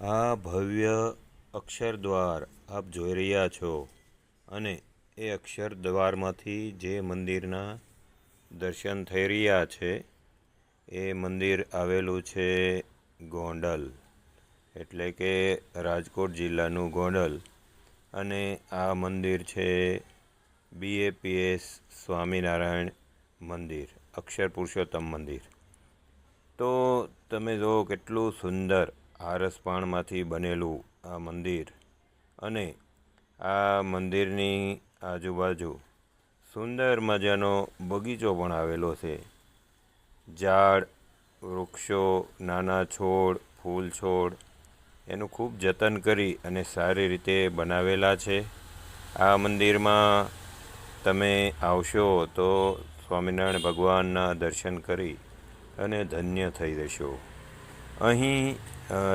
આ ભવ્ય અક્ષરદ્વાર આપ જોઈ રહ્યા છો અને એ અક્ષરદ્વારમાંથી જે મંદિરના દર્શન થઈ રહ્યા છે, એ મંદિર આવેલું છે ગોંડલ. એટલે કે રાજકોટ જિલ્લાનું ગોંડલ. અને આ મંદિર છે બીએપીએસ સ્વામિનારાયણ મંદિર, અક્ષર પુરુષોત્તમ મંદિર. તો તમે જુઓ કેટલું સુંદર આરસપહાણમાંથી બનેલું આ મંદિર અને આ મંદિરની આજુબાજુ સુંદર મજાનો બગીચો પણ આવેલો છે. ઝાડ, વૃક્ષો, નાના છોડ, ફૂલ છોડ એનું ખૂબ જતન કરી અને સારી રીતે બનાવેલા છે. આ મંદિરમાં તમે આવશો તો સ્વામિનારાયણ ભગવાનના દર્શન કરી અને ધન્ય થઈ જશો. અહીં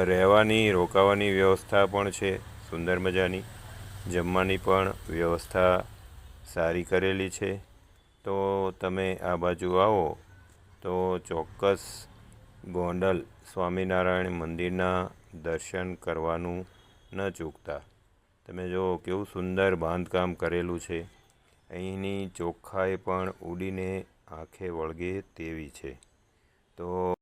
રહેવાની, રોકાવાની વ્યવસ્થા પણ છે, સુંદર મજાની. જમવાની પણ વ્યવસ્થા સારી કરેલી છે. તો તમે આ બાજુ આવો. તો ચોક્કસ ગોંડલ સ્વામિનારાયણ મંદિરના દર્શન કરવાનું ન ચૂકતા. તમે જુઓ કેવું સુંદર બાંધકામ કરેલું છે. અહીંની ચોખ્ખાઈ પણ ઉડીને આંખે વળગે તેવી છે. તો